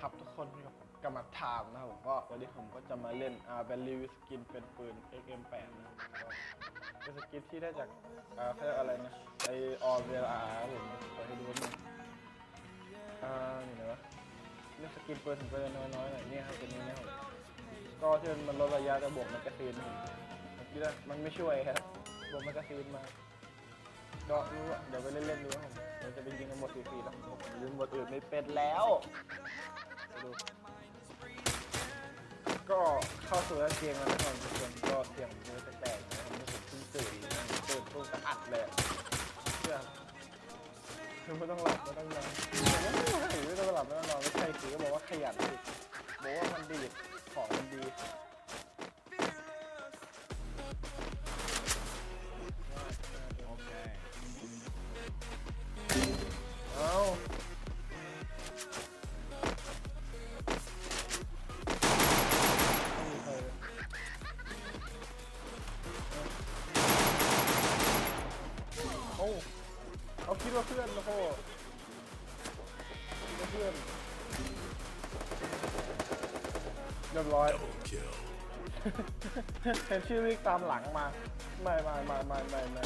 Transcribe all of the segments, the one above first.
ครับทุกคนที่กับผมกำมัดไทม์นะครับผมก็วันนี้ผมก็จะมาเล่นอ่าเป็นรีวิวสกินเป็นปืน XM8 นะครับก็เป็นสกินที่ได้จากอ่าเขาเรียกอะไรนะไอออเวลาครับผมเปิดให้ดูนิดนึงอ่าอยู่ไหนวะเลือกสกินปืนผมก็จะน้อยๆหน่อยนี่ครับเป็นนี้นะครับก็ที่มันลดระยะจะบวกแมกกาซีนผมผมคิดว่ามันไม่ช่วยครับบวกแมกกาซีนมาก็รู้อะเดี๋ยวไปเล่นๆดูครับผมเดี๋ยวจะไปยิงกันหมดสี่ๆแล้วผมยิงหมดอื่นไม่เป็นแล้ว ดูก็เข้าสู่เกมแล้วนะครับทุกคนก็เสียงมือแตกๆนะครับรู้สึกเพิ่งตื่นตื่นปุ๊บก็อัดเลยเชื่อคือไม่ต้องหลับไม่ต้องนอนไม่ต้องหลับไม่ต้องนอนไม่ใช่สิก็บอกว่าขยันสิบอกว่ามันดีของมันดี คิดว่าเพื่อนนะพ่อคิดว่าเพื่อนเรียบร้อยเห็นชื่อวิ่งตามหลังมา ไม่ไม่ไม่ไม่ไม่ไม่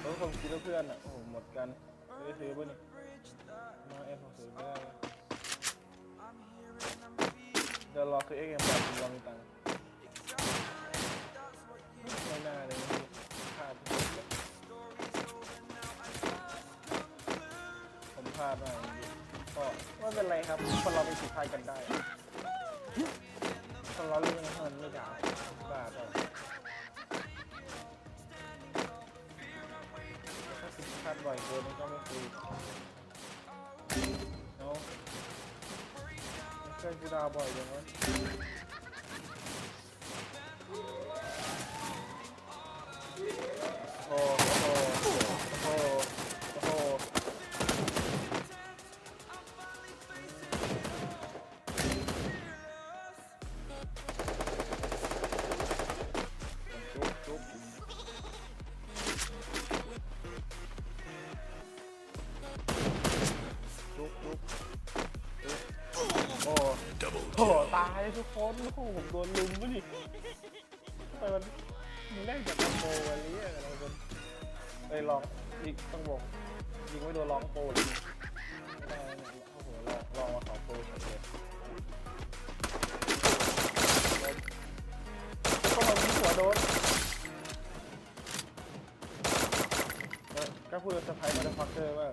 แล้วคนคิดว่าเพื่อนอะ โอ้โหหมดกันไม่ได้ซื้อป่ะนี่มาเอฟของซื้อไม่ได้เดี๋ยวรอซื้อเอ็กเอ็มแปดรอมีตังค์าดมากจริงๆก็ไม่เป็นไรครับ คนเรามีผิดพลาดกันได้คนเราเรื่องให้มันไม่ด่าบ้าเปถ้าผิดพลาดบ่อยเกินก็ไม่คุยเนาะเพื่อนกูด่าบ่อยจังวะโอ้น หตายทุกคนโอ้โหผมโดนลุมวะนี่ทำไมมันยิงได้จากคอมโบอะไรเนี่ยเราเป็นไปลองยิงต้องบอกยิงไม่โดนลองโปรเลยโอ้โหลองลองมาสอโปรเฉยเลยก็มายิงหัวโดนก็พูดสะพายมาได้ฟักเกอร์ว่า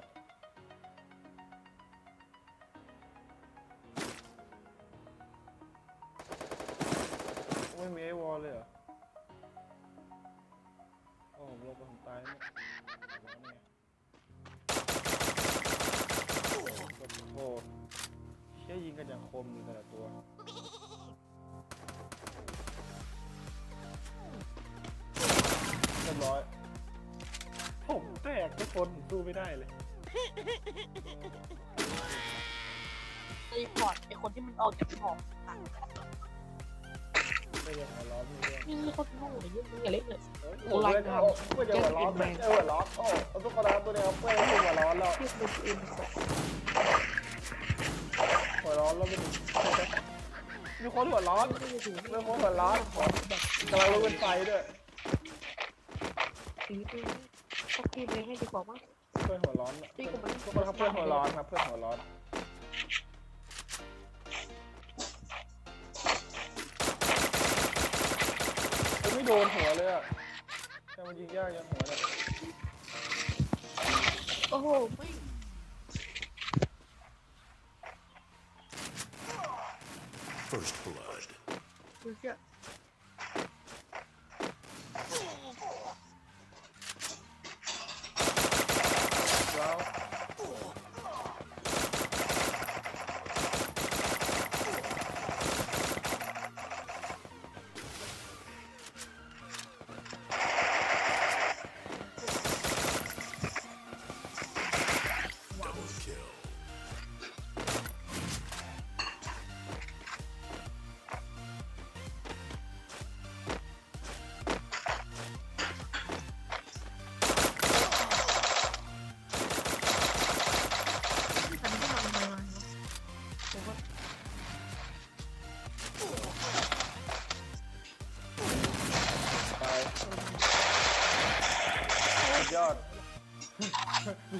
คมอยู่แต่ละตัวเรียบร้อยผมแตกทุกคนผมสู้ไม่ได้เลยรีพอร์ตไอคนที่มันออกจากหอไม่ได้หัวร้อนไม่ได้นี่คนโง่เลยยุ่งมึงอย่าเล่นเลยโอ้โหเพื่อนเอาเพื่อนจะหัวร้อนเพื่อนจะหัวร้อนโอ้เอาทุกคนนะครับตัวนี้ครับเพื่อนหัวร้อนแล้ว หัวร้อนแล้วไม่ถึงมีคนหัวร้อนไม่ได้ถึงเรื่องคนหัวร้อนกำลังลุกเป็นไฟด้วยตีไปสักทีเลยให้ดีกว่ามั้งเพื่อนหัวร้อนอะทุกคนครับเพื่อนหัวร้อนครับเพื่อนหัวร้อนผมไม่โดนหัวเลยอะแต่มันยิงยากยังหัวเนี่ยโอ้โหไม่ First blood. ดูเ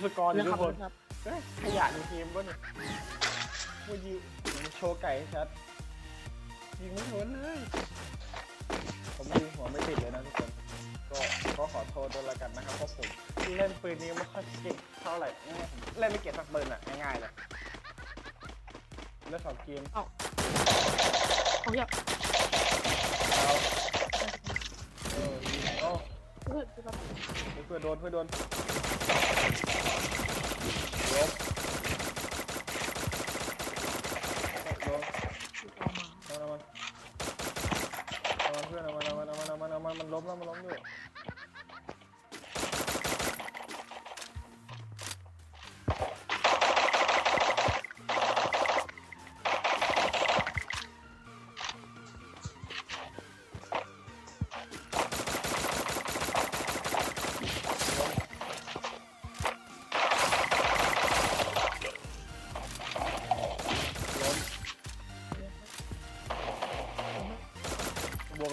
สกอร์ดิเรื่องทุขักบครนถครับเฮ้ยขยะในทีมวะเนี่ยมายิงมาโชว์ไก่ให้ชัดยิงไม่โดนเลย ผมยิงหัวไม่ติดเลยนะทุกคน ก็ก็ขอโทษด้วยละกันนะครับเพราะผมเล่นปืนนี้ไม่ค่อยเก่งเท่าไหร่อืมเล่นไม่เก่งสักปืนอะง่ายๆเลยเล่นสองเกมเขาอยากเอาเออยิงเอ้าเพื่อนคือแบบเพื่อนโดนเพื่อนโดนลบลบเอา มา เอามันเอามันเอามันเพื่อนเอามันเอามันเอามันเอามันเอามันมันล้มแล้วมันล้มด้วย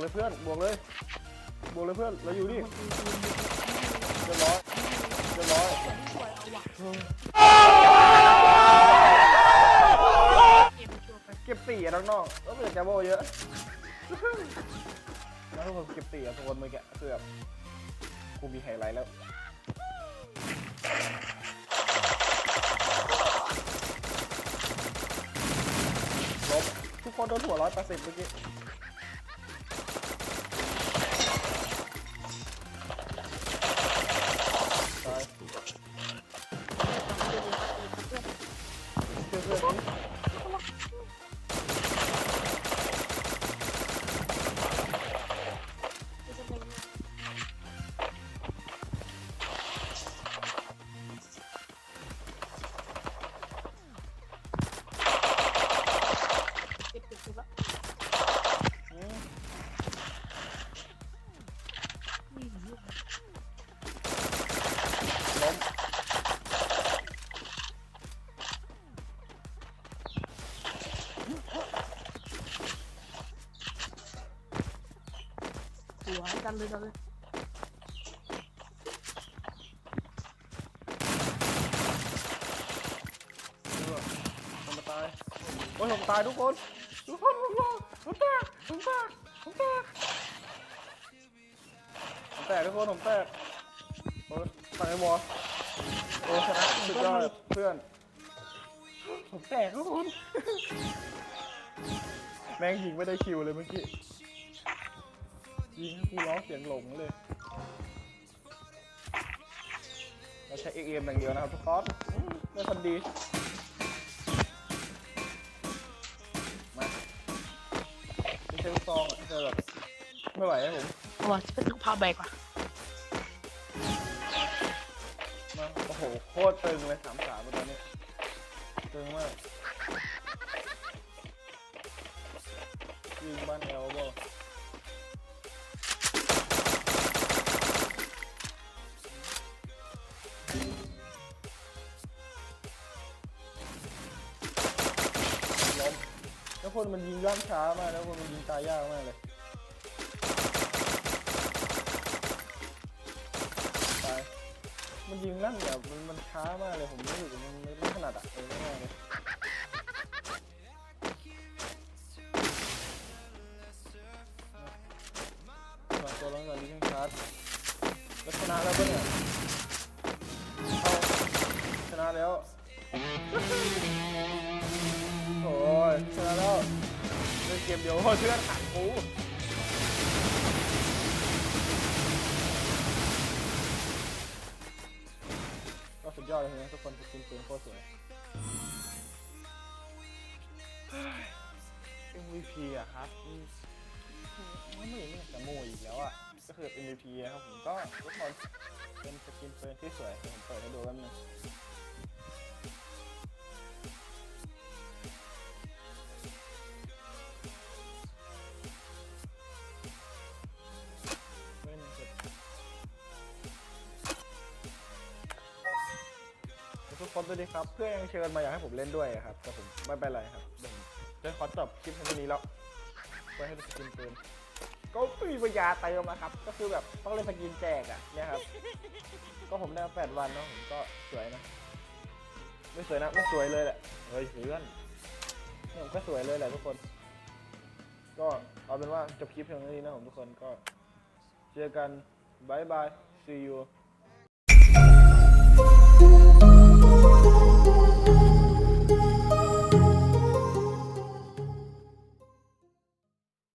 เลยเพื่อนบวกเลยบวกเลยเพื่อนเราอยู่นี่เรียบร้อยเรียบร้อยเก็บสี่อะน้องๆแล้วไม่อยากจะโบเยอะแล้วทุกคนเก็บสี่อะทุกคนเมื่อกี้คือแบบกูมีไฮไลท์แล้วลบทุกคนโดนหัวร้อยแปดสิบเมื่อกี้ หัวดันเลยดันเลยผมตายโอ้ยผมตายทุกคนทุกคนผมรอผมแตกผมแตกผมแตกผมแตกทุกคนผมแตกโอ้ยตายไอ้บอลโอ้ชนะสุดยอดเพื่อน ผมแตกทุกคนแม่งยิงไม่ได้คิวเลยเมื่อกี้ ยิงให้กูร้องเสียงหลงเลย เราใช้เอ็มอย่างเดียวนะครับทุกคนอืมได้คนดี มาไม่ใช่ลูกซองอะเธอแบบไม่ไหวนะผมเอาว่ะจะเป็นลูกพาแบกว่ะมา โอ้โห โคตรตึงเลยสามสามตอนนี้ตึงมากยิงบ้าน นมันยิงย่ำช้ามากแล้วคนมันยิงตายยากมากเลย ตาย มันยิงลั่นแบบมันมันช้ามากเลยผมรู้สึกว่ามันไม่ถนัดอะเออไม่ได้เลย มเดียวโอ้ยเพื่อนขังกูก็สุดยอดเลยนะทุกคนสกินปืนโคตรสวย MVP อะครับไม่ไม่ไม่อยากจะโมอีกแล้วอะก็คือ MVP นะครับผมก็ทุกคนเป็นสกินเปืนที่สวยเดี๋ยวผมเปิดให้ดูแป๊บนึง คนสวัสดีครับเพื่อนยังเชิญมาอยากให้ผมเล่นด้วยครับแต่ผมไม่เป็นไรครับเดี๋ยวผมจะขอจบคลิปแค่นี้แล้วไว้ให้ดูสกินปืนก็ไม่มีปัญญาเติมอะครับ ก็คือแบบต้องเล่นสกินแจกอะเนี่ยครับ ก็ผมได้มาแปดวันเนาะผมก็สวยนะ ไม่สวยนะไม่สวยเลยแหละเฮ้ยเพื่อนเนี่ยผมก็สวยเลยแหละทุกคน ก็เอาเป็นว่าจบคลิปเพียงเท่านี้นะผมทุกคนก็ เจอกันบายบาย see you